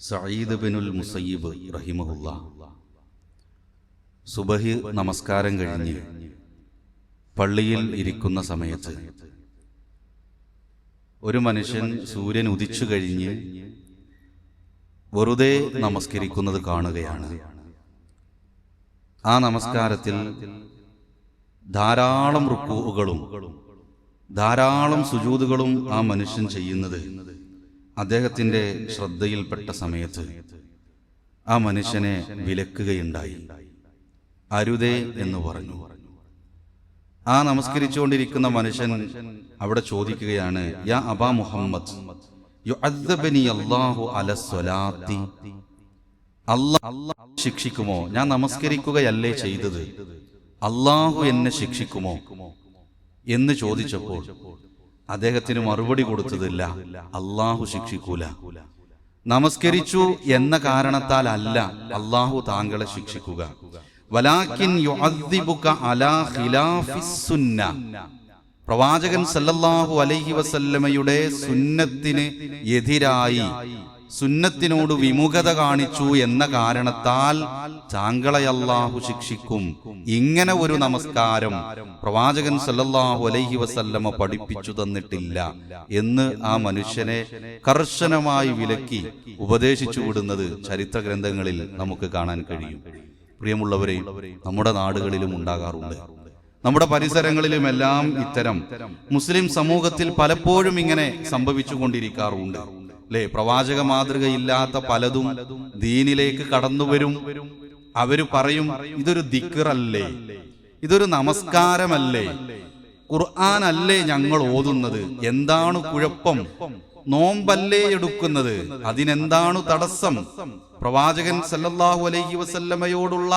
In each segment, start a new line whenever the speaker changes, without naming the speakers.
സയ്യിദ് ബിനുൽ മുസയ്യിബ് റഹിമഹുല്ല. സുബഹി നമസ്കാരം കഴിഞ്ഞ് പള്ളിയിൽ ഇരിക്കുന്ന സമയത്ത് ഒരു മനുഷ്യൻ സൂര്യൻ ഉദിച്ചു കഴിഞ്ഞ് വെറുതെ നമസ്കരിക്കുന്നത് കാണുകയാണ്. ആ നമസ്കാരത്തിൽ ധാരാളം റുക്കുകളും ധാരാളം സുജൂതുകളും ആ മനുഷ്യൻ ചെയ്യുന്നത് അദ്ദേഹത്തിന്റെ ശ്രദ്ധയിൽപ്പെട്ട സമയത്ത് ആ മനുഷ്യനെ വിലക്കുകയുണ്ടായി. അരുതേ എന്ന് പറഞ്ഞു. ആ നമസ്കരിച്ചുകൊണ്ടിരിക്കുന്ന മനുഷ്യൻ അവിടെ ചോദിക്കുകയാണ് യാ അബാ മുഹമ്മദ് ശിക്ഷിക്കുമോ? ഞാൻ നമസ്കരിക്കുകയല്ലേ ചെയ്തത്? അള്ളാഹു എന്നെ ശിക്ഷിക്കുമോ? എന്ന് ചോദിച്ചപ്പോൾ അദ്ദേഹത്തിന് മറുപടി കൊടുത്തതില്ല. അള്ളാഹു ശിക്ഷിക്കൂല. നമസ്കരിച്ചു എന്ന കാരണത്താൽ അല്ല അള്ളാഹു താങ്കളെ ശിക്ഷിക്കുക. വലാക്കിൻ അലാ പ്രവാചകൻ സല്ലല്ലാഹു അലൈഹി വസല്ലമയുടെ സുന്നത്തിന് എതിരായി സുന്നത്തിനോട് വിമുഖത കാണിച്ചു എന്ന കാരണത്താൽ താങ്കളെ അല്ലാഹു ശിക്ഷിക്കും. ഇങ്ങനെ ഒരു നമസ്കാരം പ്രവാചകൻ സല്ലല്ലാഹു അലൈഹി വസല്ലമ പഠിപ്പിച്ചു തന്നിട്ടില്ല എന്ന് ആ മനുഷ്യനെ കർശനമായി വിലക്കി ഉപദേശിച്ചു വിടുന്നത് ചരിത്ര ഗ്രന്ഥങ്ങളിൽ നമുക്ക് കാണാൻ കഴിയും. പ്രിയമുള്ളവരെ നമ്മുടെ നാടുകളിലും ഉണ്ടാകാറുണ്ട്. നമ്മുടെ പരിസരങ്ങളിലുമെല്ലാം ഇത്തരം മുസ്ലിം സമൂഹത്തിൽ പലപ്പോഴും ഇങ്ങനെ സംഭവിച്ചു കൊണ്ടിരിക്കാറുണ്ട് അല്ലെ പ്രവാചക മാതൃകയില്ലാത്ത പലതും ദീനിലേക്ക് കടന്നു വരും അവർ പറയും ഇതൊരു ദിക്കറല്ലേ ഇതൊരു നമസ്കാരമല്ലേ ഖുർആൻ അല്ലേ ഞങ്ങൾ ഓതുന്നത്? എന്താണ് കുഴപ്പം? നോമ്പല്ലേ എടുക്കുന്നത്? അതിനെന്താണ് തടസ്സം? പ്രവാചകൻ സല്ലല്ലാഹു അലൈഹി വസല്ലമയോടുള്ള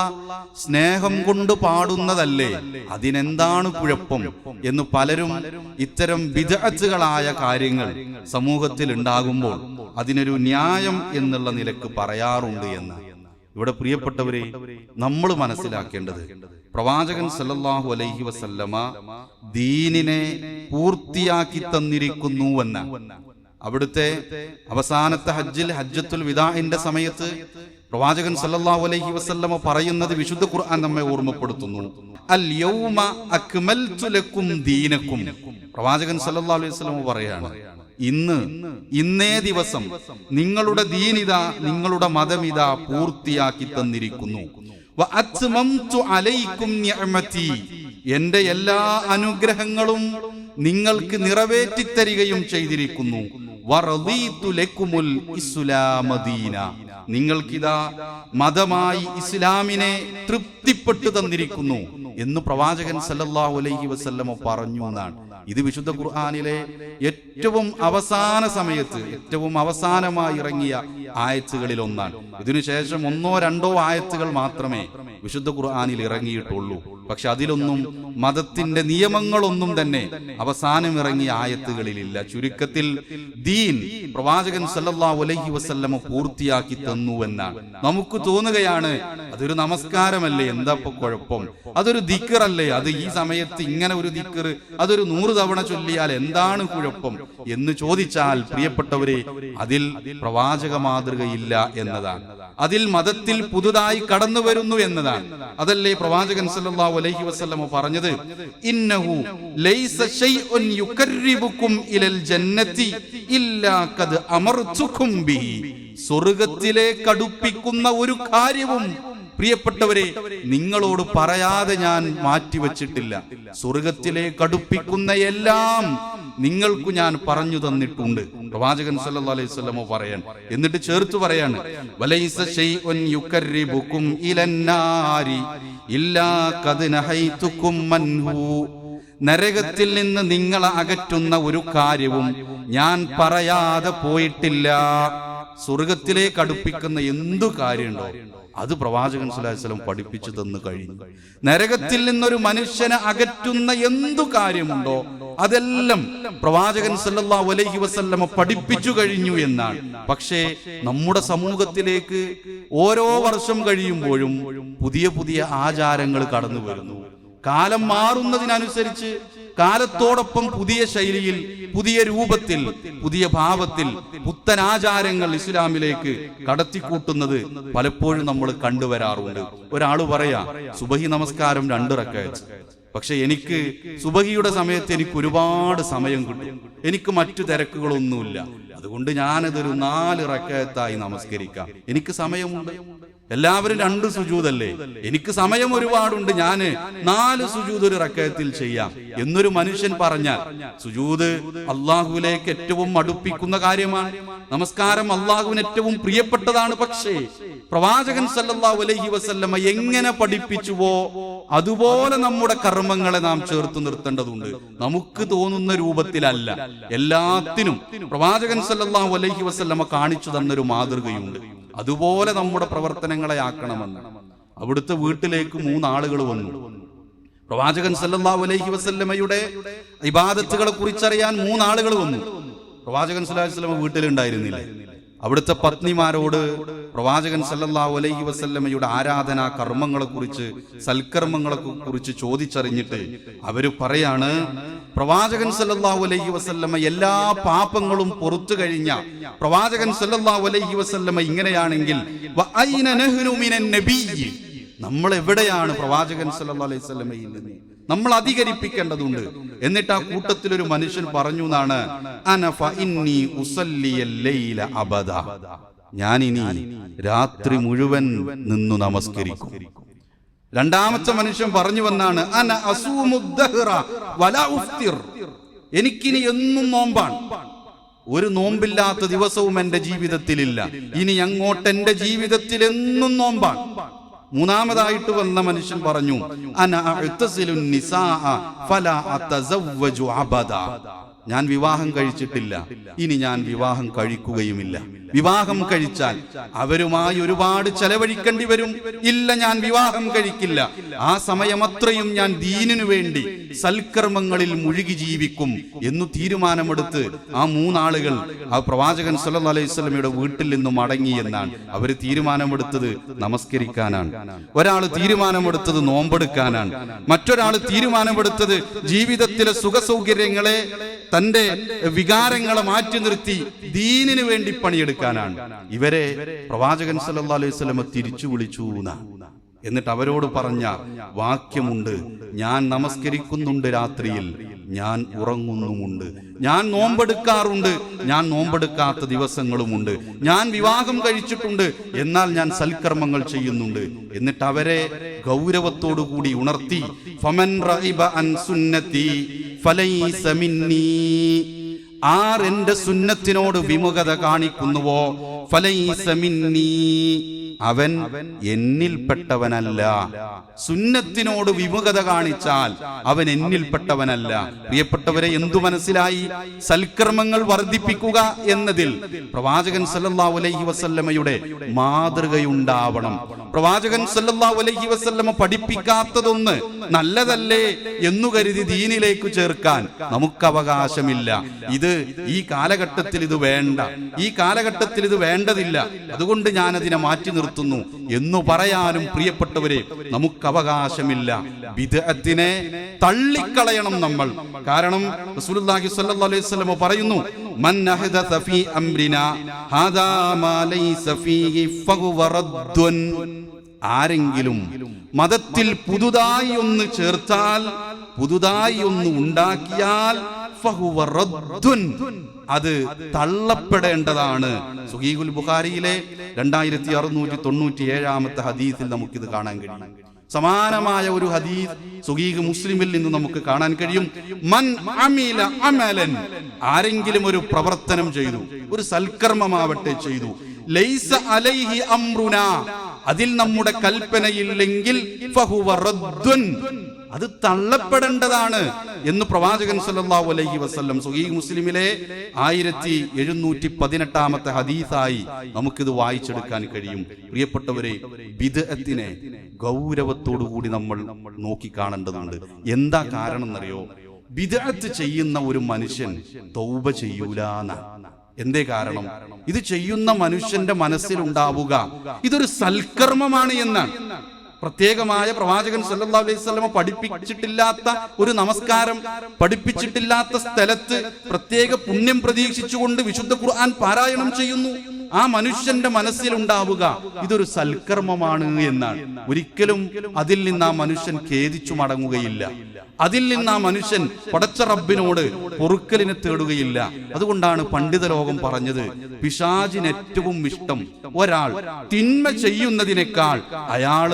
സ്നേഹം കൊണ്ട് പാടുന്നതല്ലേ? അതിനെന്താണ് കുഴപ്പം? എന്ന് പലരും ഇത്തരം വിദഗ്ധകളായ കാര്യങ്ങൾ സമൂഹത്തിൽ ഉണ്ടാകുമ്പോൾ അതിനൊരു ന്യായം എന്നുള്ള നിലയ്ക്ക് പറയാറുണ്ട് എന്ന്. ഇവിടെ പ്രിയപ്പെട്ടവരെ നമ്മൾ മനസ്സിലാക്കേണ്ടത് പ്രവാചകൻ സല്ലല്ലാഹു അലൈഹി വസല്ലമ ദീനിനെ പൂർത്തിയാക്കി തന്നിരിക്കുന്നുവെന്ന അവിടുത്തെ അവസാനത്തെ ഹജ്ജിൽ ഹജ്ജത്തുൽ വിദാഹിന്റെ സമയത്ത് പ്രവാചകൻ സല്ലല്ലാഹു അലൈഹി വസല്ലമ പറയുന്നത് വിശുദ്ധ ഖുർആൻ നമ്മെ ഓർമ്മപ്പെടുത്തുന്നു. അൽ യൗമ അക്മൽതു ലക്കും ദീനക്കും. പ്രവാചകൻ സല്ലല്ലാഹു അലൈഹി വസല്ലമ പറയാണ് ഇന്ന് ഇന്നേ ദിവസം നിങ്ങളുടെ ദീനിത നിങ്ങളുടെ മതമിത പൂർത്തിയാക്കി തന്നിരിക്കുന്നു. എന്റെ എല്ലാ അനുഗ്രഹങ്ങളും നിങ്ങൾക്ക് നിറവേറ്റി തരികയും ചെയ്തിരിക്കുന്നു. നിങ്ങൾക്കിതാ മതമായി ഇസ്ലാമിനെ തൃപ്തിപ്പെട്ടു തന്നിരിക്കുന്നു എന്ന് പ്രവാചകൻ സല്ലല്ലാഹു അലൈഹി വസല്ലമ പറഞ്ഞു എന്നാണ്. ഇത് വിശുദ്ധ ഖുർആനിലെ ഏറ്റവും അവസാന സമയത്ത് ഏറ്റവും അവസാനമായി ഇറങ്ങിയ ആയത്തുകളിൽ ഒന്നാണ്. ഇതിനുശേഷം ഒന്നോ രണ്ടോ ആയത്തുകൾ മാത്രമേ വിശുദ്ധ ഖുർആാനിൽ ഇറങ്ങിയിട്ടുള്ളൂ. പക്ഷെ അതിലൊന്നും മതത്തിന്റെ നിയമങ്ങളൊന്നും തന്നെ അവസാനം ഇറങ്ങിയ ആയത്തുകളിലില്ല. ചുരുക്കത്തിൽ ദീൻ പ്രവാചകൻ സല്ലല്ലാഹു അലൈഹി വസല്ലമ പൂർത്തിയാക്കി തന്നു എന്നാണ്. നമുക്ക് തോന്നുകയാണ് അതൊരു നമസ്കാരമല്ലേ? എന്താ ഇപ്പൊ കുഴപ്പം? അതൊരു ദിക്കറല്ലേ? അത് ഈ സമയത്ത് ഇങ്ങനെ ഒരു ദിക്കർ അതൊരു നൂറ് തവണ ചൊല്ലിയാൽ എന്താണ് കുഴപ്പം എന്ന് ചോദിച്ചാൽ പ്രിയപ്പെട്ടവരെ അതിൽ പ്രവാചക മാതൃകയില്ല എന്നതാണ്. അതിൽ മതത്തിൽ പുതുതായി കടന്നു വരുന്നു എന്നതാണ്. അതല്ലേ പ്രവാചകൻ സല്ലല്ലാഹു അലൈഹി വസല്ലം പറഞ്ഞത്? ഇന്നഹു ലൈസ ഇലൽ ജന്നതി ഇല്ലാ അമർതുകും അടുപ്പിക്കുന്ന ഒരു കാര്യവും പ്രിയപ്പെട്ടവരെ നിങ്ങളോട് പറയാതെ ഞാൻ മാറ്റിവെച്ചിട്ടില്ല. സ്വർഗത്തിലേക്ക് അടുപ്പിക്കുന്ന എല്ലാം നിങ്ങൾക്ക് ഞാൻ പറഞ്ഞു തന്നിട്ടുണ്ട്. പ്രവാചകൻ സല്ലല്ലാഹു അലൈഹി വസല്ലമ പറയാൻ എന്നിട്ട് ചേർത്ത് പറയാണ്. വലൈസ ശൈഉൻ ഇലന്നാരി ഇല്ലാ ഖദ് മൻഹു. നരകത്തിൽ നിന്ന് നിങ്ങളെ അകറ്റുന്ന ഒരു കാര്യവും ഞാൻ പറയാതെ പോയിട്ടില്ല. സ്വർഗത്തിലേക്ക് അടുപ്പിക്കുന്ന എന്തു കാര്യമുണ്ടോ? അത് പ്രവാചകൻ സുലാസ്ലം പഠിപ്പിച്ചു തന്നു കഴിഞ്ഞു. നരകത്തിൽ നിന്നൊരു മനുഷ്യനെ അകറ്റുന്ന എന്തു കാര്യമുണ്ടോ അതെല്ലാം പ്രവാചകൻ സല്ലാ വലൈഹി വസല്ലമ പഠിപ്പിച്ചു കഴിഞ്ഞു എന്നാണ്. പക്ഷേ നമ്മുടെ സമൂഹത്തിലേക്ക് ഓരോ വർഷം കഴിയുമ്പോഴും പുതിയ പുതിയ ആചാരങ്ങൾ കടന്നു വരുന്നു കാലം മാറുന്നതിനനുസരിച്ച് കാലത്തോടൊപ്പം പുതിയ ശൈലിയിൽ പുതിയ രൂപത്തിൽ പുതിയ ഭാവത്തിൽ പുത്തൻ ആചാരങ്ങൾ ഇസ്ലാമിലേക്ക് കടത്തിക്കൂട്ടുന്നത് പലപ്പോഴും നമ്മൾ കണ്ടുവരാറുണ്ട്. ഒരാൾ പറയാ സുബഹി നമസ്കാരം രണ്ട് റക്കയച്ച് പക്ഷെ എനിക്ക് സുബഹിയുടെ സമയത്ത് എനിക്ക് ഒരുപാട് സമയം കിട്ടും. എനിക്ക് മറ്റു തിരക്കുകളൊന്നുമില്ല. അതുകൊണ്ട് ഞാനതൊരു നാല് റക്കയത്തായി നമസ്കരിക്കാം. എനിക്ക് സമയമുണ്ട്. എല്ലാവരും രണ്ട് സുജൂതല്ലേ? എനിക്ക് സമയം ഒരുപാടുണ്ട് ഞാൻ നാല് സുജൂത് ഒരു റക്കയത്തിൽ ചെയ്യാം. എന്നൊരു മനുഷ്യൻ പറഞ്ഞാൽ സുജൂത് അള്ളാഹുവിലേക്ക് ഏറ്റവും അടുപ്പിക്കുന്ന കാര്യമാണ്. നമസ്കാരം അള്ളാഹുവിന് ഏറ്റവും പ്രിയപ്പെട്ടതാണ് പക്ഷേ പ്രവാചകൻ സല്ലാ അലൈഹി വസല്ലമ എങ്ങനെ പഠിപ്പിച്ചുവോ അതുപോലെ നമ്മുടെ കർമ്മങ്ങളെ നാം ചേർത്ത് നിർത്തേണ്ടതുണ്ട്. നമുക്ക് തോന്നുന്ന രൂപത്തിലല്ല. എല്ലാത്തിനും പ്രവാചകൻ സല്ലാ അലൈഹി വസല്ലമ കാണിച്ചു തന്നൊരു മാതൃകയുണ്ട്. അതുപോലെ നമ്മുടെ പ്രവർത്തനങ്ങളെ ആക്കണമെന്ന്. അവിടുത്തെ വീട്ടിലേക്ക് മൂന്നാളുകൾ വന്നു. പ്രവാചകൻ സല്ലാ അലൈഹി വസല്ലമയുടെ ഇബാദത്തുകളെ കുറിച്ചറിയാൻ മൂന്നാളുകൾ വന്നു. പ്രവാചകൻ വസല്ലമ വീട്ടിലുണ്ടായിരുന്നില്ല. അവിടുത്തെ പത്നിമാരോട് പ്രവാചകൻ സല്ലല്ലാഹു അലൈഹി വസല്ലമയുടെ ആരാധനാ കർമ്മങ്ങളെ കുറിച്ച് സൽക്കർമ്മങ്ങളെ കുറിച്ച് ചോദിച്ചറിഞ്ഞിട്ട് അവർ പറയാണ് പ്രവാചകൻ സല്ലല്ലാഹു അലൈഹി വസല്ലമ എല്ലാ പാപങ്ങളും പുറത്തു കഴിഞ്ഞ പ്രവാചകൻ സല്ലല്ലാഹു അലൈഹി വസല്ലമ ഇങ്ങനെയാണെങ്കിൽ നമ്മൾ എവിടെയാണ് പ്രവാചകൻ സല്ലല്ലാഹു അലൈഹി വസല്ലമയിൽ നിന്ന്? നമ്മൾ അധികരിപ്പിക്കേണ്ടതുണ്ട്. എന്നിട്ട് ആ കൂട്ടത്തിൽ ഒരു മനുഷ്യൻ പറഞ്ഞു എന്നാണ് അബദ. ഞാനിനി രാത്രി മുഴുവൻ നിന്നു നമസ്കരിക്കും. രണ്ടാമത്തെ മനുഷ്യൻ പറഞ്ഞു വന്നാണ് അന എനിക്കിനി എന്നും നോമ്പാണ്. ഒരു നോമ്പില്ലാത്ത ദിവസവും എന്റെ ജീവിതത്തിലില്ല. ഇനി അങ്ങോട്ട് എന്റെ ജീവിതത്തിൽ എന്നും നോമ്പാണ്. മൂന്നാമതായിട്ട് വന്ന മനുഷ്യൻ പറഞ്ഞു അന നിസാ ഫലാ അബദ. ഞാൻ വിവാഹം കഴിച്ചിട്ടില്ല. ഇനി ഞാൻ വിവാഹം കഴിക്കുകയുമില്ല. വിവാഹം കഴിച്ചാൽ അവരുമായി ഒരുപാട് ചെലവഴിക്കേണ്ടി വരും. ഇല്ല ഞാൻ വിവാഹം കഴിക്കില്ല. ആ സമയമത്രയും ഞാൻ ദീനിനു വേണ്ടി സൽക്കർമ്മങ്ങളിൽ മുഴുകി ജീവിക്കും എന്നു തീരുമാനമെടുത്ത് ആ മൂന്നാളുകൾ ആ പ്രവാചകൻ സല്ല അലൈഹി വസല്ലമയുടെ വീട്ടിൽ നിന്നും മടങ്ങി എന്നാണ്. അവർ തീരുമാനമെടുത്തത് നമസ്കരിക്കാനാണ്. ഒരാൾ തീരുമാനമെടുത്തത് നോമ്പെടുക്കാനാണ്. മറ്റൊരാൾ തീരുമാനമെടുത്തത് ജീവിതത്തിലെ സുഖസൗകര്യങ്ങളെ തന്റെ വികാരങ്ങളെ മാറ്റി നിർത്തി ദീനിനു വേണ്ടി പണിയെടുക്കാനാണ് ഇവരെ പ്രവാചകൻ സല്ലാ അലൈഹി സ്വലമ തിരിച്ചു വിളിച്ചു. എന്നിട്ട് അവരോട് പറഞ്ഞ വാക്യമുണ്ട് ഞാൻ നമസ്കരിക്കുന്നുണ്ട് രാത്രിയിൽ ഞാൻ ഉറങ്ങുന്നുമുണ്ട് ഞാൻ നോമ്പെടുക്കാറുണ്ട് ഞാൻ നോമ്പെടുക്കാത്ത ദിവസങ്ങളുമുണ്ട് ഞാൻ വിവാഹം കഴിച്ചിട്ടുണ്ട് എന്നാൽ ഞാൻ സൽക്കർമ്മങ്ങൾ ചെയ്യുന്നുണ്ട് എന്നിട്ട് അവരെ ഗൗരവത്തോടു കൂടി ഉണർത്തി ഫമൻ എന്റെ സുന്നത്തിനോട് വിമുഖത കാണിക്കുന്നുവോ? ഫലൈസ മിന്നീ. അവൻ എന്നിൽപ്പെട്ടവനല്ല. സുന്നത്തിനോട് വിമുഖത കാണിച്ചാൽ അവൻ എന്നിൽപ്പെട്ടവനല്ല. പ്രിയപ്പെട്ടവരെ എന്തു മനസ്സിലായി? സൽക്കർമ്മങ്ങൾ വർദ്ധിപ്പിക്കുക എന്നതിൽ പ്രവാചകൻ സല്ലല്ലാഹു അലൈഹി വസല്ലമയുടെ മാതൃകയുണ്ടാവണം. പ്രവാചകൻ സല്ലല്ലാഹു അലൈഹി വസല്ലമ പഠിപ്പിക്കാത്തതൊന്ന് നല്ലതല്ലേ എന്നു കരുതി ദീനിലേക്ക് ചേർക്കാൻ നമുക്ക് അവകാശമില്ല. ഇത് ഈ കാലഘട്ടത്തിൽ ഇത് വേണ്ട. ഈ കാലഘട്ടത്തിൽ ഇത് വേണ്ടതില്ല. അതുകൊണ്ട് ഞാൻ അതിനെ മാറ്റി നിർത്തുന്നു എന്നു പറയാനും പ്രിയപ്പെട്ടവരെ നമുക്ക് അവകാശമില്ല വിദഗ്ധത്തിനെ തള്ളിക്കളയണം നമ്മൾ. കാരണം റസൂലുള്ളാഹി സ്വല്ലല്ലാഹു അലൈഹി വസല്ലം പറയുന്നു മൻ അഹ്ദസ ഫീ അംരിനാ ഹാദാ മാ ലൈസ ഫീഹി ഫഹുവ റദ്ദുൻ. ആരെങ്കിലും മതത്തിൽ പുതുതായി ഒന്ന് ചേർത്താൽ പുതുതായി ഒന്ന് ഉണ്ടാക്കിയാൽ അത് തള്ളപ്പെടേണ്ടതാണ്. സുഹീഖുൽ ബുഖാരിയിലെ രണ്ടായിരത്തി അറുന്നൂറ്റി തൊണ്ണൂറ്റി ഏഴാമത്തെ ഹദീസിൽ നമുക്കിത് കാണാൻ കഴിയും. സമാനമായ ഒരു ഹദീസ് സുഗീഖ് മുസ്ലിമിൽ നിന്ന് നമുക്ക് കാണാൻ കഴിയും. മൻ അമില അമലൻ. ആരെങ്കിലും ഒരു പ്രവർത്തനം ചെയ്തു ഒരു സൽക്കർമ്മമാവട്ടെ ചെയ്തു. ലൈസ അലൈഹി അമ്രുന അതിൽ നമ്മുടെ കൽപ്പനയില്ലെങ്കിൽ അത് തള്ളപ്പെടേണ്ടതാണ് എന്ന് പ്രവാചകൻ സല്ലല്ലാഹു അലൈഹി വസല്ലം സുഹീഹ് മുസ്ലിമിലെ ആയിരത്തി എഴുന്നൂറ്റി പതിനെട്ടാമത്തെ ഹദീസായി നമുക്കിത് വായിച്ചെടുക്കാൻ കഴിയും. പ്രിയപ്പെട്ടവരെ വിധത്തിനെ ഗൗരവത്തോടു കൂടി നമ്മൾ നോക്കി കാണേണ്ടതുണ്ട് എന്താ കാരണം എന്നറിയോ വിധത്ത് ചെയ്യുന്ന ഒരു മനുഷ്യൻ തൗബ ചെയ്യൂലാന്ന. എന്തേ കാരണം? ഇത് ചെയ്യുന്ന മനുഷ്യന്റെ മനസ്സിലുണ്ടാവുക ഇതൊരു സൽക്കർമ്മമാണ് എന്നാണ്. പ്രത്യേകമായ പ്രവാചകൻ സല്ലാ അലൈഹി സ്വലമ പഠിപ്പിച്ചിട്ടില്ലാത്ത ഒരു നമസ്കാരം പഠിപ്പിച്ചിട്ടില്ലാത്ത സ്ഥലത്ത് പ്രത്യേക പുണ്യം പ്രതീക്ഷിച്ചുകൊണ്ട് വിശുദ്ധ ഖുർആൻ പാരായണം ചെയ്യുന്നു. ആ മനുഷ്യന്റെ മനസ്സിലുണ്ടാവുക ഇതൊരു സൽക്കർമ്മമാണ് എന്നാണ്. ഒരിക്കലും അതിൽ നിന്ന് ആ മനുഷ്യൻ ഖേദിച്ചു മടങ്ങുകയില്ല. അതിൽ നിന്ന് ആ മനുഷ്യൻ പടച്ച റബ്ബിനോട് പൊറുക്കലിനെ തേടുകയില്ല. അതുകൊണ്ടാണ് പണ്ഡിത ലോകം പറഞ്ഞത് പിശാചിന് ഏറ്റവും ഇഷ്ടം ഒരാൾ തിന്മ ചെയ്യുന്നതിനേക്കാൾ അയാൾ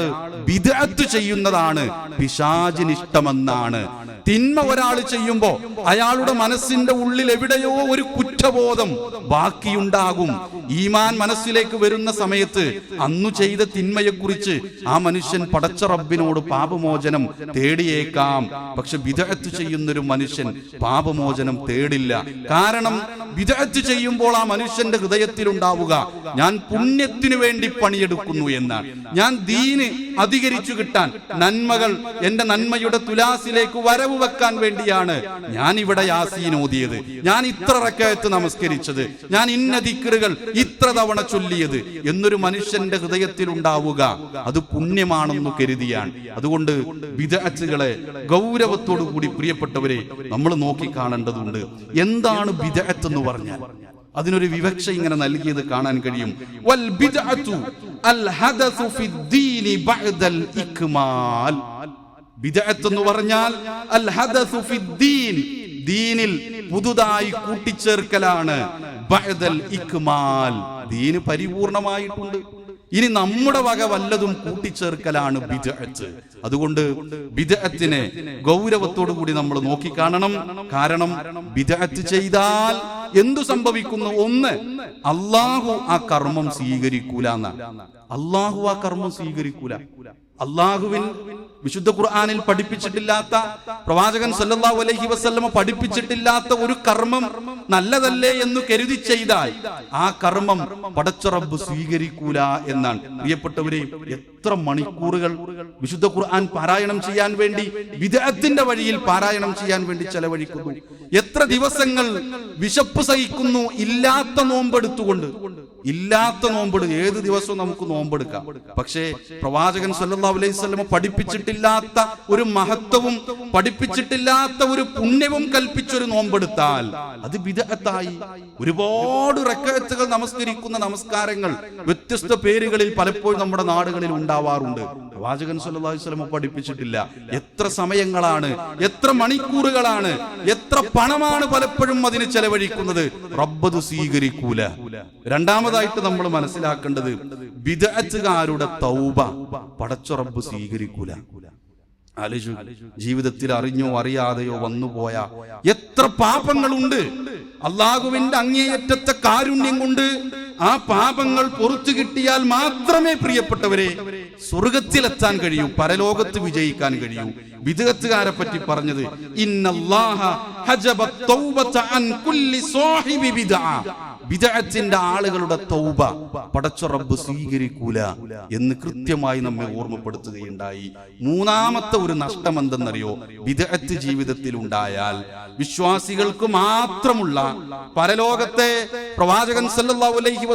വിദഗ്ധ ചെയ്യുന്നതാണ് പിശാചിന് ഇഷ്ടമെന്നാണ്. തിന്മ ഒരാൾ ചെയ്യുമ്പോ അയാളുടെ മനസ്സിന്റെ ഉള്ളിൽ എവിടെയോ ഒരു കുറ്റബോധം ബാക്കിയുണ്ടാകും. ഈമാൻ മനസ്സിലേക്ക് വരുന്ന സമയത്ത് അന്നു ചെയ്ത തിന്മയെക്കുറിച്ച് ആ മനുഷ്യൻ പടച്ച റബ്ബിനോട് പാപമോചനം തേടിയേക്കാം. പക്ഷെ വിദഗ്ധ ചെയ്യുന്നൊരു മനുഷ്യൻ പാപമോചനം തേടില്ല. കാരണം വിദഗ്ധ ചെയ്യുമ്പോൾ ആ മനുഷ്യന്റെ ഹൃദയത്തിൽ ഉണ്ടാവുക ഞാൻ പുണ്യത്തിനു വേണ്ടി പണിയെടുക്കുന്നു എന്നാണ്. ഞാൻ ദീന് അധികരിച്ചു കിട്ടാൻ നന്മകൾ എന്റെ നന്മയുടെ തുലാസിലേക്ക് വരവ് വെക്കാൻ വേണ്ടിയാണ് ഞാൻ ഇവിടെ യാസീൻ ഓതിയത്. ഞാൻ ഇത്ര റക്കയത്ത് നമസ്കരിച്ചത്. ഞാൻ ഇന്ന ദിക്കറുകൾ ഇത്ര തവണ ചൊല്ലിയത്. എന്നൊരു മനുഷ്യന്റെ ഹൃദയത്തിൽ ഉണ്ടാവുക. അത് പുണ്യമാണെന്ന് കരുതിയാണ്. അതുകൊണ്ട് വിദഗ്ധകളെ ഗൗരവത്തോടു കൂടി പ്രിയപ്പെട്ടവരെ നമ്മൾ നോക്കി കാണേണ്ടതുണ്ട് എന്താണ് വിദഗ്ധ എന്ന് പറഞ്ഞാൽ? അതിനൊരു വിവക്ഷ ഇങ്ങനെ നൽകിയത് കാണാൻ കഴിയും. വൽ അൽ ഹദസു ഇക്മാൽ ബിദ്അത്ത് എന്ന് പറഞ്ഞാൽ അൽ ഹദസു ഫിദ്ദീൻ. ദീനിൽ പുതുതായി കൂട്ടിച്ചേർക്കലാണ് ഇക്മാൽ. ദീന് പരിപൂർണമായിട്ടുണ്ട്. ഇനി നമ്മുടെ വക വല്ലതും കൂട്ടിച്ചേർക്കലാണ് ബിദ്അത്ത്. അതുകൊണ്ട് ബിദ്അത്തിനെ ഗൗരവത്തോടു കൂടി നമ്മൾ നോക്കിക്കാണണം. കാരണം ബിദ്അത്ത് ചെയ്താൽ എന്തു സംഭവിക്കുന്നു? ഒന്ന് അള്ളാഹു ആ കർമ്മം സ്വീകരിക്കൂല എന്നാണ്. അള്ളാഹു ആ കർമ്മം സ്വീകരിക്കൂല. അള്ളാഹുവിൻ വിശുദ്ധ ഖുർആാനിൽ പഠിപ്പിച്ചിട്ടില്ലാത്ത പ്രവാചകൻ സല്ലല്ലാഹു അലൈഹി വസല്ലമ പഠിപ്പിച്ചിട്ടില്ലാത്ത ഒരു കർമ്മം നല്ലതല്ലേ എന്ന് കരുതി ചെയ്താൽ ആ കർമ്മം പടച്ച റബ്ബ് സ്വീകരിക്കൂല എന്നാണ്. പ്രിയപ്പെട്ടവരെ എത്ര മണിക്കൂറുകൾ വിശുദ്ധ ഖുർആൻ പാരായണം ചെയ്യാൻ വേണ്ടി വിദേഹത്തിന്റെ വഴിയിൽ പാരായണം ചെയ്യാൻ വേണ്ടി ചെലവഴിക്കുന്നു. എത്ര ദിവസങ്ങൾ വിശപ്പ് സഹിക്കുന്നു ഇല്ലാത്ത നോമ്പെടുത്തുകൊണ്ട്? ഇല്ലാത്ത നോമ്പെടു. ഏത് ദിവസവും നമുക്ക് നോമ്പെടുക്കാം. പക്ഷേ പ്രവാചകൻ സല്ലാ അലൈഹി പഠിപ്പിച്ചിട്ടില്ലാത്ത ഒരു മഹത്വവും പഠിപ്പിച്ചിട്ടില്ലാത്ത ഒരു പുണ്യവും കൽപ്പിച്ചൊരു നോമ്പെടുത്താൽ അത് വിദഗ്ധത്തായി ഒരുപാട് റക്കത്തുകൾ നമസ്കരിക്കുന്ന നമസ്കാരങ്ങൾ വ്യത്യസ്ത പേരുകളിൽ പലപ്പോഴും നമ്മുടെ നാടുകളിൽ ഉണ്ടാവാറുണ്ട്. പ്രവാചകൻ സല്ലാ അലൈഹി പഠിപ്പിച്ചിട്ടില്ല. എത്ര സമയങ്ങളാണ്? എത്ര മണിക്കൂറുകളാണ്? എത്ര പണമാണ് പലപ്പോഴും അതിന് ചെലവഴിക്കുന്നത്? റബ്ബത് സ്വീകരിക്കൂല. രണ്ടാമതായിട്ട് നമ്മൾ മനസ്സിലാക്കേണ്ടത് വിദഗ്ധകാരുടെ തൗബ പടച്ച റബ്ബ് സ്വീകരിക്കൂല. ആലോചിച്ചു ജീവിതത്തിൽ അറിഞ്ഞോ അറിയാതെയോ വന്നുപോയ എത്ര പാപങ്ങളുണ്ട്. അള്ളാഹുവിന്റെ അങ്ങേയറ്റത്തെ കാരുണ്യം കൊണ്ട് ആ പാപങ്ങൾ പൊറത്തു കിട്ടിയാൽ മാത്രമേ പ്രിയപ്പെട്ടവരെ സ്വർഗത്തിലെത്താൻ കഴിയൂ പരലോകത്ത് വിജയിക്കാൻ കഴിയൂ. വിദഗത്തുകാരെ പറ്റി പറഞ്ഞത് വിദഗ്ധത്തിന്റെ ആളുകളുടെ തൗബ പടച്ച റബ്ബ് സ്വീകരിക്കൂല എന്ന് കൃത്യമായി നമ്മെ ഓർമ്മപ്പെടുത്തുകയുണ്ടായി. മൂന്നാമത്തെ ഒരു നഷ്ടം എന്തെന്നറിയോ വിദഗത്ത് ജീവിതത്തിൽ ഉണ്ടായാൽ വിശ്വാസികൾക്ക് മാത്രമുള്ള പരലോകത്തെ പ്രവാചകൻ സല്ലല്ലാഹു അലൈഹി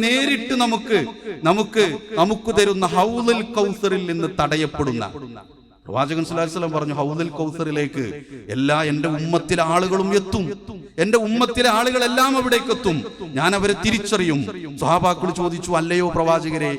നേരിട്ട് നമുക്ക് നമുക്ക് നമുക്ക് തരുന്ന ഹൗലുൽ കൗസറിൽ നിന്ന് തടയപ്പെടുന്ന പ്രവാചകൻ സുലാസ്ലം പറഞ്ഞു ഹൗദൽ കൗസറിലേക്ക് എല്ലാ എന്റെ ഉമ്മത്തിലെ ആളുകളും എത്തും. എന്റെ ഉമ്മത്തിലെ ആളുകളെല്ലാം അവിടേക്ക് എത്തും. ഞാൻ അവരെ തിരിച്ചറിയും. സഹാബാക്കൾ ചോദിച്ചു അല്ലയോ പ്രവാചകരെ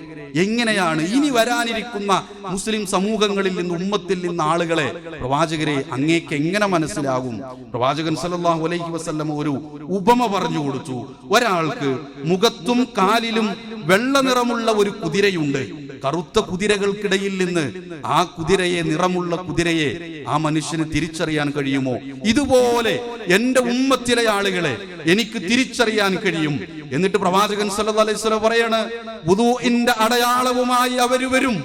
എങ്ങനെയാണ് ഇനി വരാനിരിക്കുന്ന മുസ്ലിം സമൂഹങ്ങളിൽ നിന്ന് ഉമ്മത്തിൽ നിന്ന് ആളുകളെ? പ്രവാചകരെ അങ്ങേക്ക് എങ്ങനെ മനസ്സിലാകും? പ്രവാചകൻ സല്ലല്ലാഹു അലൈഹി വസ്ല്ലം ഒരു ഉപമ പറഞ്ഞു കൊടുത്തു. ഒരാൾക്ക് മുഖത്തും കാലിലും വെള്ള നിറമുള്ള ഒരു കുതിരയുണ്ട്. കറുത്ത കുതിരകൾക്കിടയിൽ നിന്ന് ആ കുതിരയെ നിറമുള്ള കുതിരയെ ആ മനുഷ്യന് തിരിച്ചറിയാൻ കഴിയുമോ? ഇതുപോലെ എന്റെ ഉമ്മത്തിലെ ആളുകളെ എനിക്ക് തിരിച്ചറിയാൻ കഴിയും. എന്നിട്ട് പ്രവാചകൻ സല്ലല്ലാഹു അലൈഹി വസല്ലം പറയാണ് വുദൂഇന്റെ അടയാളവുമായി അവർ വരും.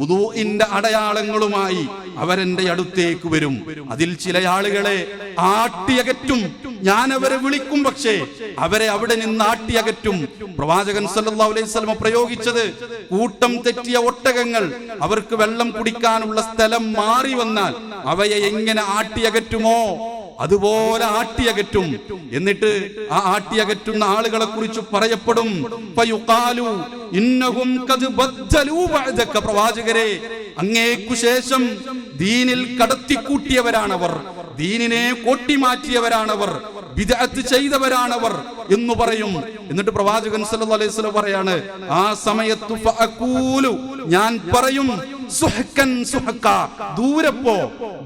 വുദൂഇന്റെ അടയാളങ്ങളുമായി അവരെന്റെ അടുത്തേക്ക് വരും. അതിൽ ചില ആളുകളെ ആട്ടിയകറ്റും. ഞാൻ അവരെ വിളിക്കും പക്ഷേ അവരെ അവിടെ നിന്ന് ആട്ടിയകറ്റും. പ്രവാചകൻ സല്ലല്ലാഹു അലൈഹി വസല്ലം പ്രയോഗിച്ചത് കൂട്ടം തെറ്റിയ ഒട്ടകങ്ങൾ. അവർക്ക് വെള്ളം കുടിക്കാനുള്ള സ്ഥലം മാറി വന്നാൽ അവയെ എങ്ങനെ ആട്ടിയകറ്റുമോ? അതുപോലെ ആട്ടിയകറ്റും. എന്നിട്ട് ആ ആട്ടിയകറ്റുന്ന ആളുകളെ കുറിച്ച് പറയപ്പെടും. പ്രവാചകരെ അങ്ങേക്കു ശേഷം ദീനിൽ കടത്തിക്കൂട്ടിയവരാണവർ. ദീനിനെ കൊട്ടിമാറ്റിയവരാണവർ. വിദഗ്ധ ചെയ്തവരാണവർ എന്ന് പറയും. എന്നിട്ട് പ്രവാചകൻ സല്ലല്ലാഹു അലൈഹി വസല്ലം പറയാണ് ആ സമയത്ത് ഞാൻ പറയും സുഹക്കൻ സുഹക്ക. ദൂരെ പോ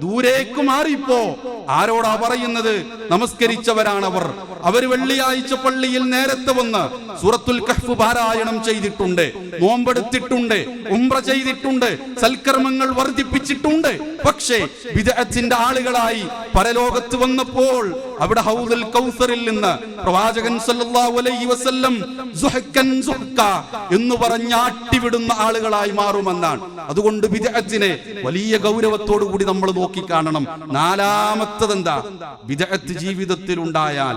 ദൂരേക്ക് മാറിപ്പോ. ആരോടാ പറയുന്നത്? നമസ്കരിച്ചവരാണവർ. അവർ വെള്ളിയാഴ്ച പള്ളിയിൽ നേരത്തെ വന്ന് സൂറത്തുൽ കഹ്ഫ് പാരായണം ചെയ്തിട്ടുണ്ട്. നോമ്പെടുത്തിട്ടുണ്ട് ഉംറ ചെയ്തിട്ടുണ്ട് സൽക്കർമ്മങ്ങൾ വർദ്ധിപ്പിച്ചിട്ടുണ്ട്. പക്ഷേ വിദഗ്ധത്തിന്റെ ആളുകളായി പരലോകത്ത് വന്നപ്പോൾ അവിടെ ഹൗദുൽ കൗസറിൽ നിന്ന് പ്രവാചകൻ സല്ലല്ലാഹു അലൈഹി വസല്ലം സുഹക്കൻ സുഹക്ക എന്ന് പറഞ്ഞാട്ടിവിടുന്ന ആളുകളായി മാറുമെന്നാണ്. അതുകൊണ്ട് ബിദഅത്തിനെ വലിയ ഗൗരവത്തോടു കൂടി നമ്മൾ നോക്കിക്കാണണം. നാലാമത്തത് എന്താ ബിദഅത്ത് ജീവിതത്തിൽ ഉണ്ടായാൽ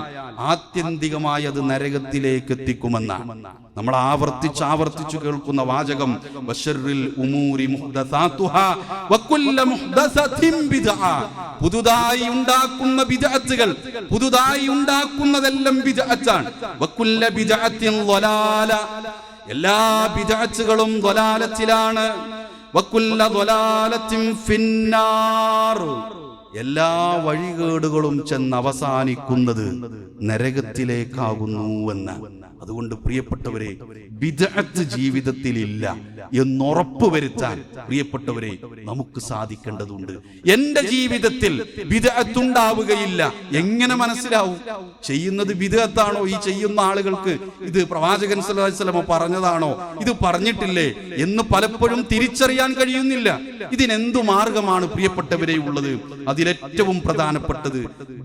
ആത്യന്തികമായി അത് നരകത്തിലേക്ക് എത്തിക്കുമെന്നാണ്. നമ്മൾ ആവർത്തിച്ച് ആവർത്തിച്ച് കേൾക്കുന്ന വാചകം ഉമൂരി. പുതുതായി ഉണ്ടാക്കുന്ന ബിദഅത്തുകൾ പുതുതായി ഉണ്ടാക്കുന്നതെല്ലാം ബിദഅത്താണ്. വകുല്ല ബിദഅത്തിൻ ളലാല എല്ലാ ബിദഅത്തുകളും ളലാലത്തിലാണ് വക്കുല്ല ളലാലത്തിൻ ഫിന്നാർ. എല്ലാ വഴികേടുകളും ചെന്ന് അവസാനിക്കുന്നത് നരകത്തിലേക്കാകുന്നുവെന്ന് അതുകൊണ്ട് പ്രിയപ്പെട്ടവരെ വിദഗ്ധ ജീവിതത്തിൽ ഇല്ല എന്നുറപ്പ് വരുത്താൻ പ്രിയപ്പെട്ടവരെ നമുക്ക് സാധിക്കേണ്ടതുണ്ട്. എന്റെ ജീവിതത്തിൽ വിദഗ്ധുണ്ടാവുകയില്ല എങ്ങനെ മനസ്സിലാവും? ചെയ്യുന്നത് വിദഗ്ധാണോ ഈ ചെയ്യുന്ന ആളുകൾക്ക് ഇത് പ്രവാചകൻ വസല്ലമ പറഞ്ഞതാണോ? ഇത് പറഞ്ഞിട്ടില്ലേ എന്ന് പലപ്പോഴും തിരിച്ചറിയാൻ കഴിയുന്നില്ല. ഇതിനെന്തു മാർഗമാണ് പ്രിയപ്പെട്ടവരെ ഉള്ളത്? അതിലേറ്റവും പ്രധാനപ്പെട്ടത്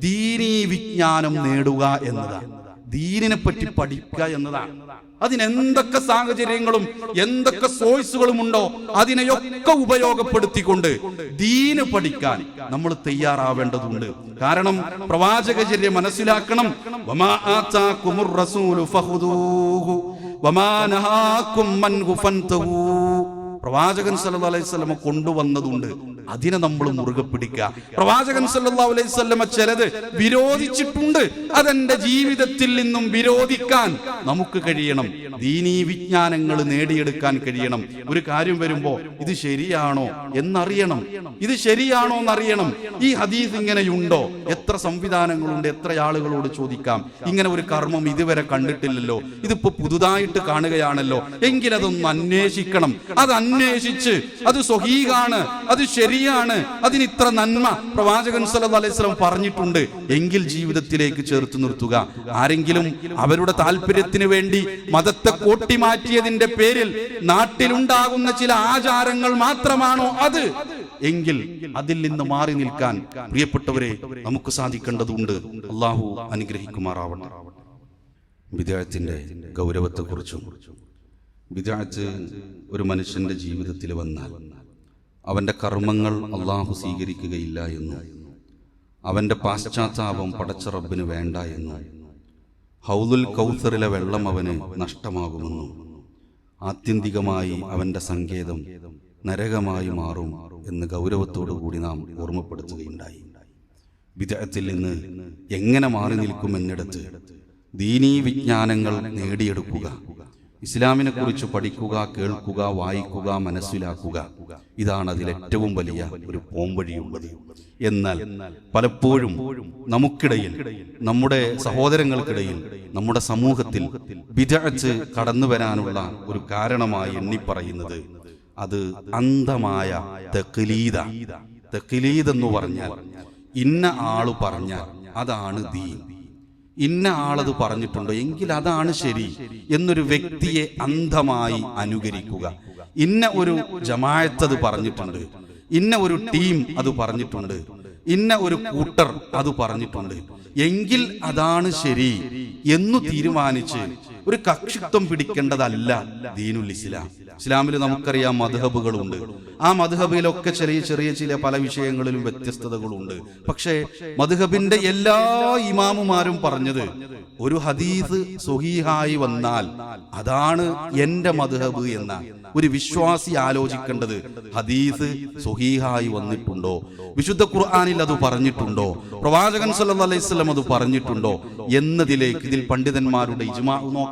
ദീനീ വിജ്ഞാനം നേടുക എന്നതാണ്. ദീനിനെ പറ്റി പഠിക്കുക എന്നതാണ്. അതിനെന്തൊക്കെ സാഹചര്യങ്ങളും എന്തൊക്കെ സോഴ്സുകളും ഉണ്ടോ അതിനെയൊക്കെ ഉപയോഗപ്പെടുത്തിക്കൊണ്ട് ദീന് പഠിക്കാൻ നമ്മൾ തയ്യാറാവേണ്ടതുണ്ട്. കാരണം പ്രവാചകചര്യ മനസ്സിലാക്കണം. പ്രവാചകൻ സല്ലല്ലാഹു അലൈഹി വസല്ലം കൊണ്ടുവന്നതുണ്ട്. അതിനെ നമ്മൾ മുറുകെ പിടിക്കുക. പ്രവാചകൻ വസല്ലമ ചിലത് വിരോധിച്ചിട്ടുണ്ട്. അതെന്റെ ജീവിതത്തിൽ നിന്നും വിരോധിക്കാൻ നമുക്ക് കഴിയണം. ദീനീ വിജ്ഞാനങ്ങൾ നേടിയെടുക്കാൻ കഴിയണം. ഒരു കാര്യം വരുമ്പോ ഇത് ശരിയാണോ എന്നറിയണം. ഇത് ശരിയാണോ എന്നറിയണം. ഈ ഹദീസ് ഇങ്ങനെയുണ്ടോ? എത്ര സംവിധാനങ്ങളുണ്ട്? എത്ര ആളുകളോട് ചോദിക്കാം. ഇങ്ങനെ ഒരു കർമ്മം ഇതുവരെ കണ്ടിട്ടില്ലല്ലോ. ഇതിപ്പോ പുതുതായിട്ട് കാണുകയാണല്ലോ. എങ്കിലതൊന്ന് അന്വേഷിക്കണം. അത് അന്വേഷിച്ച് അത് സ്വഹീകാണ് അത് ശരിയാണ്. അതിന് ഇത്ര നന്മ പ്രവാചകൻ സല്ലല്ലാഹു അലൈഹി വസല്ലം പറഞ്ഞിട്ടുണ്ട്. എങ്കിൽ ജീവിതത്തിലേക്ക് ചേർത്ത് നിർത്തുക. ആരെങ്കിലും അവരുടെ താല്പര്യത്തിന് വേണ്ടി മതത്തെ കോട്ടിമാറ്റിയതിന്റെ പേരിൽ നാട്ടിലുണ്ടാകുന്ന ചില ആചാരങ്ങൾ മാത്രമാണോ അത്? എങ്കിൽ അതിൽ നിന്ന് മാറി നിൽക്കാൻ പ്രിയപ്പെട്ടവരെ നമുക്ക് സാധിക്കേണ്ടതുണ്ട്. അള്ളാഹു അനുഗ്രഹിക്കുമാറാവണം വിദ്യാഴത്തിന്റെ ഗൗരവത്തെ ഗൗരവത്തെക്കുറിച്ചും വിദ്യാഴത്ത് ഒരു മനുഷ്യന്റെ ജീവിതത്തിൽ വന്നാൽ അവന്റെ കർമ്മങ്ങൾ അള്ളാഹു സ്വീകരിക്കുകയില്ല എന്നും അവന്റെ പാശ്ചാത്താപം പടച്ച റബ്ബിന് വേണ്ട എന്നും ഹൗലുൽ കൗസറിലെ വെള്ളം അവന് നഷ്ടമാകുമെന്നും ആത്യന്തികമായി അവന്റെ സങ്കേതം നരകമായി മാറും എന്ന് ഗൗരവത്തോടു കൂടി നാം ഓർമ്മപ്പെടുത്തുകയുണ്ടായി. വിദഗ്ധത്തിൽ നിന്ന് എങ്ങനെ മാറി നിൽക്കുമെന്നിടത്ത് ദീനീ വിജ്ഞാനങ്ങൾ നേടിയെടുക്കുക. ഇസ്ലാമിനെ കുറിച്ച് പഠിക്കുക കേൾക്കുക വായിക്കുക മനസ്സിലാക്കുക. ഇതാണ് അതിൽ ഏറ്റവും വലിയ ഒരു പോംവഴിയുള്ളത്. എന്നാൽ പലപ്പോഴും നമുക്കിടയിൽ നമ്മുടെ സഹോദരങ്ങൾക്കിടയിൽ നമ്മുടെ സമൂഹത്തിൽ വിചാരിച്ച് കടന്നു വരാനുള്ള ഒരു കാരണമായി എണ്ണി എണ്ണിപ്പറയുന്നത് അത് അന്ധമായ തെക്കിലീത തെക്കിലീദ് എന്ന് പറഞ്ഞാൽ ഇന്ന ആൾ പറഞ്ഞാൽ അതാണ് ദീൻ. ഇന്ന ആളത് പറഞ്ഞിട്ടുണ്ടോ? എങ്കിൽ അതാണ് ശരി എന്നൊരു വ്യക്തിയെ അന്ധമായി അനുകരിക്കുക. ഇന്ന ഒരു ജമായത്ത് അത് പറഞ്ഞിട്ടുണ്ട്. ഇന്ന ഒരു ടീം അത് പറഞ്ഞിട്ടുണ്ട്. ഇന്ന ഒരു കൂട്ടർ അത് പറഞ്ഞിട്ടുണ്ട്. എങ്കിൽ അതാണ് ശരി എന്നു തീരുമാനിച്ച് ഒരു കക്ഷിത്വം പിടിക്കേണ്ടതല്ല ദീനുൽ ഇസ്ലാം. ഇസ്ലാമിൽ നമുക്കറിയാം മധുഹബുകളുണ്ട് ആ മധുഹബിലൊക്കെ ചെറിയ ചെറിയ ചില പല വിഷയങ്ങളിലും വ്യത്യസ്തതകളുണ്ട്. പക്ഷേ മധുഹബിന്റെ എല്ലാ ഇമാമുമാരും പറഞ്ഞത് ഒരു ഹദീസ് സുഹീഹായി വന്നാൽ അതാണ് എന്റെ മധുഹബ് എന്ന ഒരു വിശ്വാസി ആലോചിക്കേണ്ടത് ഹദീസ് സുഹീഹായി വന്നിട്ടുണ്ടോ? വിശുദ്ധ ഖുർആാനിൽ അത് പറഞ്ഞിട്ടുണ്ടോ? പ്രവാചകൻ സല്ലാ അലൈഹി അത് പറഞ്ഞിട്ടുണ്ടോ? എന്നതിലേക്ക് ഇതിൽ പണ്ഡിതന്മാരുടെ ഇജ്മാ നോക്കാം.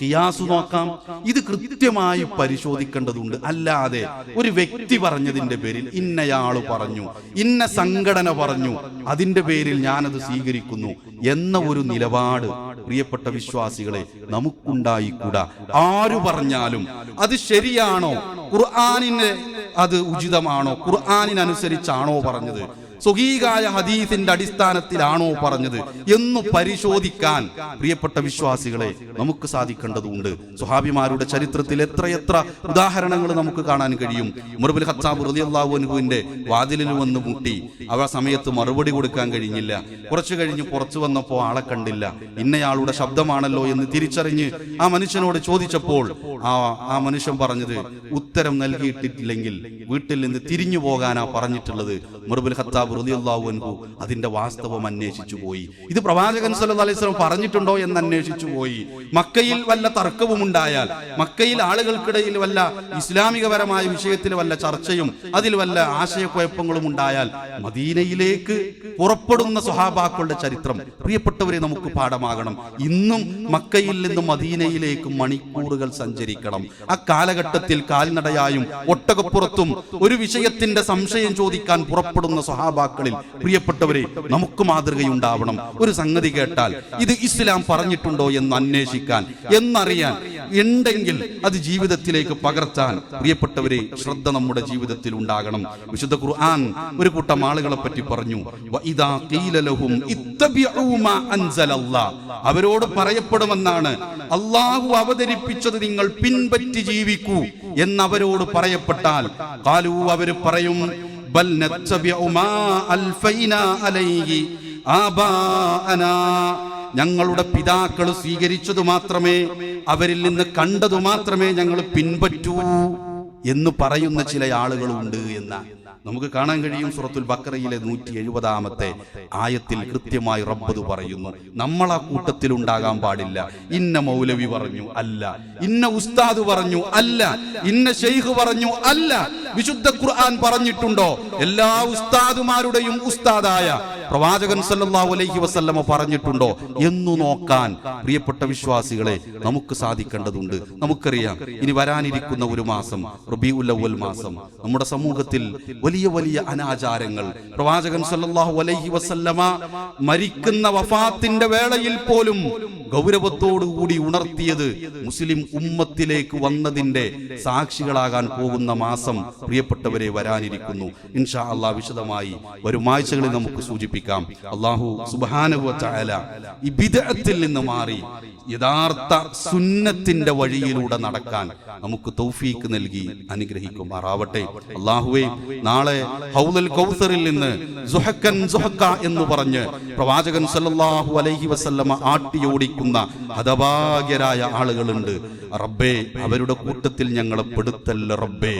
കിയാസ് നോക്കാം. ഇത് കൃത്യമായി പരിശോധിക്കേണ്ടതുണ്ട്. അല്ലാതെ ഒരു വ്യക്തി പറഞ്ഞതിന്റെ പേരിൽ ഇന്നയാൾ പറഞ്ഞു ഇന്ന സംഘടന പറഞ്ഞു അതിന്റെ പേരിൽ ഞാനത് സ്വീകരിക്കുന്നു എന്ന ഒരു നിലപാട് പ്രിയപ്പെട്ട വിശ്വാസികളെ നമുക്കുണ്ടായിക്കൂടാ. ആരു പറഞ്ഞാലും അത് ശരിയാണോ? ഖുർആാനിന് അത് ഉചിതമാണോ? ഖുർആാനിനനുസരിച്ചാണോ പറഞ്ഞത്? സ്വഹീകായ ഹദീസിന്റെ അടിസ്ഥാനത്തിലാണോ പറഞ്ഞത് എന്ന് പരിശോധിക്കാൻ പ്രിയപ്പെട്ട വിശ്വാസികളെ നമുക്ക് സാധിക്കേണ്ടതുണ്ട്. സുഹാബിമാരുടെ ചരിത്രത്തിൽ എത്രയെത്ര ഉദാഹരണങ്ങൾ നമുക്ക് കാണാൻ കഴിയും. മുറബുൽ ഹത്താബ് റളിയല്ലാഹു അൻഹുവിന്റെ വാതിലിൽ വന്ന് മുട്ടി. അവ സമയത്ത് മറുപടി കൊടുക്കാൻ കഴിഞ്ഞില്ല. കുറച്ചു കഴിഞ്ഞ് പുറത്തു വന്നപ്പോൾ ആളെ കണ്ടില്ല. ഇന്നയാളുടെ ശബ്ദമാണല്ലോ എന്ന് തിരിച്ചറിഞ്ഞ് ആ മനുഷ്യനോട് ചോദിച്ചപ്പോൾ ആ ആ മനുഷ്യൻ പറഞ്ഞത് ഉത്തരം നൽകിയിട്ടില്ലെങ്കിൽ വീട്ടിൽ നിന്ന് തിരിഞ്ഞു പോകാനാ പറഞ്ഞിട്ടുള്ളത്. മുറബുൽ ഹത്താബ് റളിയല്ലാഹു അൻഹു അതിന്റെ വാസ്തവം അന്വേഷിച്ചു പോയി. ഇത് പ്രവാചകൻ സല്ലല്ലാഹു അലൈഹി പറഞ്ഞിട്ടുണ്ടോ എന്ന് അന്വേഷിച്ചു പോയി. മക്കയിൽ വല്ല തർക്കവും ഉണ്ടായാൽ മക്കയിൽ ആളുകൾക്കിടയിൽ വല്ല ഇസ്ലാമികപരമായ വിഷയത്തിൽ വല്ല ചർച്ചയും അതിൽ വല്ല ആശയക്കുഴപ്പങ്ങളും ഉണ്ടായാൽ മദീനയിലേക്ക് പുറപ്പെടുന്ന സ്വഹാബാക്കളുടെ ചരിത്രം. പ്രിയപ്പെട്ടവരെ നമുക്ക് പാഠമാകണം. ഇന്നും മക്കയിൽ നിന്നും മദീനയിലേക്ക് മണിക്കൂറുകൾ സഞ്ചരിക്കണം. ആ കാലഘട്ടത്തിൽ കാൽനടയായും ഒട്ടകപ്പുറത്തും ഒരു വിഷയത്തിന്റെ സംശയം ചോദിക്കാൻ പുറപ്പെടുന്ന സ്വഹാബാക്കളിൽ പ്രിയപ്പെട്ടവരെ നമുക്ക് മാതൃകയുണ്ടാവണം ഒരു സംഗതി കേട്ടാൽ ഇത് ഇസ്ലാം പറഞ്ഞിട്ടുണ്ടോ എന്ന് അന്വേഷിക്കാൻ എന്നറിയാൻ ഉണ്ടെങ്കിൽ അത് ജീവിതത്തിലേക്ക് പകർത്താൻ പ്രിയപ്പെട്ടവരെ ശ്രദ്ധ നമ്മുടെ ജീവിതത്തിൽ ഉണ്ടാകണം വിശുദ്ധ ഖുർആൻ ഒരു കൂട്ടം ആളുകളെ പറ്റി പറഞ്ഞു. അവരോട് പറയപ്പെടുമെന്നാണ് അള്ളാഹു അവതരിപ്പിച്ചത് നിങ്ങൾ പിൻപറ്റി ജീവിക്കൂ എന്നവരോട് പറയപ്പെട്ടാൽ കാലു അവർ പറയും ബൽ നത്തബിഉ മാ അൽഫൈനാ അലൈഹി ആബാഅനാ. ഞങ്ങളുടെ പിതാക്കൾ സ്വീകരിച്ചതു മാത്രമേ അവരിൽ നിന്ന് കണ്ടതു മാത്രമേ ഞങ്ങൾ പിൻപറ്റൂ എന്ന് പറയുന്ന ചില ആളുകളുണ്ട് എന്ന. നമുക്ക് കാണാൻ കഴിയും സുറത്തുൽ ബക്കറയിലെ നൂറ്റി എഴുപതാമത്തെ ആയത്തിൽ കൃത്യമായി റബ്ബത് പറയുന്നു. നമ്മൾ ആ കൂട്ടത്തിൽ ഉണ്ടാകാൻ പാടില്ല. ഇന്ന മൗലവി പറഞ്ഞു അല്ല. ഇന്ന ഉസ്താദ് പറഞ്ഞു അല്ല. ഇന്ന ഷെയ്ഖ് പറഞ്ഞു അല്ല. വിശുദ്ധ ഖുർആൻ പറഞ്ഞിട്ടുണ്ടോ? എല്ലാ ഉസ്താദുമാരുടെയും ഉസ്താദായ പ്രവാചകൻ സല്ലല്ലാഹു അലൈഹി വസല്ലമ പറഞ്ഞിട്ടുണ്ടോ? എന്നു നോക്കാൻ പ്രിയപ്പെട്ട വിശ്വാസികളെ നമുക്ക് സാധിക്കേണ്ടതുണ്ട്. നമുക്കറിയാം ഇനി വരാനിരിക്കുന്ന ഒരു മാസം റബീഉൽ അവ്വൽ മാസം. നമ്മുടെ സമൂഹത്തിൽ വലിയ വലിയ അനാചാരങ്ങൾ. പ്രവാചകൻ സല്ലല്ലാഹു അലൈഹി വസല്ലമ മരിക്കുന്ന വഫാത്തിന്റെ വേളയിൽ പോലും ഗൗരവത്തോടുകൂടി ഉണർത്തിയത് മുസ്ലിം ഉമ്മത്തിലേക്ക് വന്നതിന്റെ സാക്ഷികളാകാൻ പോകുന്ന മാസം പ്രിയപ്പെട്ടവരെ വരാനിരിക്കുന്നു. ഇൻഷാ അള്ളാഹ് വിശദമായി വരും ആഴ്ചകളിൽ നമുക്ക് സൂചിപ്പിക്കാം. അള്ളാഹു സുബാനുവ നിന്ന് മാറി യഥാർത്ഥ സുന്നത്തിന്റെ വഴിയിലൂടെ നടക്കാൻ നമുക്ക് തൗഫീക്ക് നൽകി അനുഗ്രഹിക്കുമാറാവട്ടെ അള്ളാഹുവെ നാളെ ഹൗദൽ കൗസറിൽ നിന്ന് സുഹക്കൻ സുഹക്ക എന്ന് പറഞ്ഞ് പ്രവാചകൻ സല്ലല്ലാഹു അലൈഹി വസല്ലമ ആട്ടിയോടിക്കുന്ന ഹതഭാഗ്യരായ ആളുകളുണ്ട്. റബ്ബേ അവരുടെ കൂട്ടത്തിൽ ഞങ്ങളെ പെടുത്തല്ല റബ്ബേ.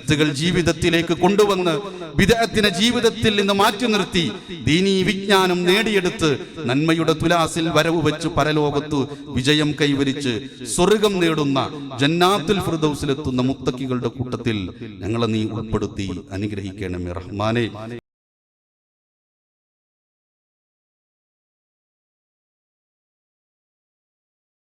സുന്നത്തുകൾ ജീവിതത്തിലേക്ക് കൊണ്ടുവന്ന് ബിദഅത്തിനെ ജീവിതത്തിൽ നിന്ന് മാറ്റി നിർത്തി. ദീനീ വിജ്ഞാനം നേടിയെടുത്ത് നന്മയുടെ തുലാസിൽ വരവ് വെച്ച് പരലോകത്ത് വിജയം കൈവരിച്ച് സ്വർഗം നേടുന്ന ജന്നാത്തുൽ ഫിർദൗസിലെത്തുന്ന മുത്തക്കികളുടെ കൂട്ടത്തിൽ ഞങ്ങളെ നീ ഉൾപ്പെടുത്തി. അനുഗ്രഹിക്കണമേ റഹ്മാനെ.